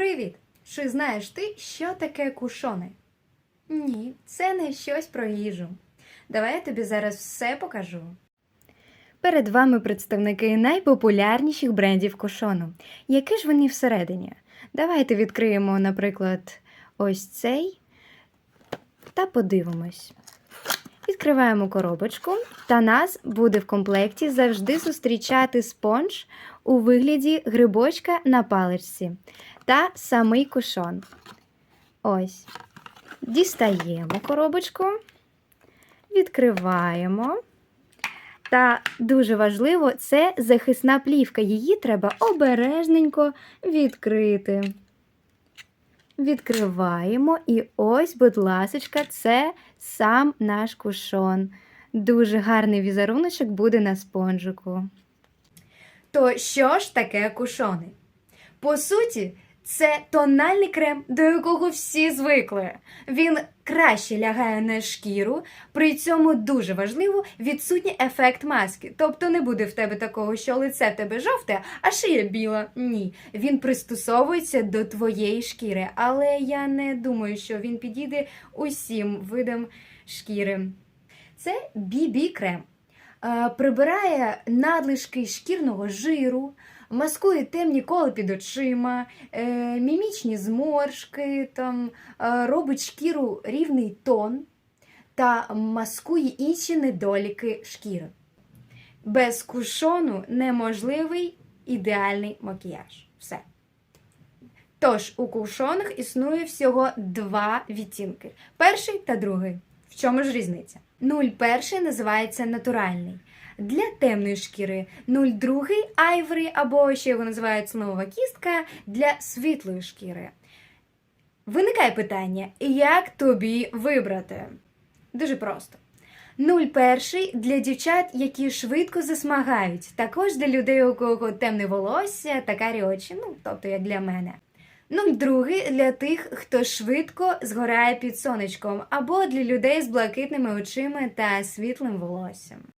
Привіт! Чи знаєш ти, що таке кушони? Ні, це не щось про їжу. Давай я тобі зараз все покажу. Перед вами представники найпопулярніших брендів кушону. Які ж вони всередині? Давайте відкриємо, наприклад, ось цей та подивимось. Відкриваємо коробочку, та нас буде в комплекті завжди зустрічати спонж у вигляді грибочка на паличці та самий кушон. Ось. Дістаємо коробочку, відкриваємо. Та дуже важливо, це захисна плівка. Її треба обережненько відкрити. Відкриваємо, і ось, будь ласочка, це сам наш кушон. Дуже гарний візеруночок буде на спонжику. То що ж таке кушони? По суті, це тональний крем, до якого всі звикли. Він краще лягає на шкіру, при цьому дуже важливо відсутній ефект маски. Тобто не буде в тебе такого, що лице в тебе жовте, а шия біла. Ні. Він пристосовується до твоєї шкіри, але я не думаю, що він підійде усім видам шкіри. Це BB крем. Е, Прибирає надлишки шкірного жиру, маскує темні коли під очима, е, мімічні зморшки, там, е, робить шкіру рівний тон та маскує інші недоліки шкіри. Без кушону неможливий ідеальний макіяж. Все. Тож у кушонах існує всього два відтінки: перший та другий. В чому ж різниця? 01 називається натуральний. Для темної шкіри 02 айвері, або ще його називають слонова кістка для світлої шкіри. Виникає питання, як тобі вибрати? Дуже просто. 01 для дівчат, які швидко засмагають, також для людей, у кого темне волосся та карі очі, ну, тобто як для мене. 02 для тих, хто швидко згорає під сонечком, або для людей з блакитними очима та світлим волоссям.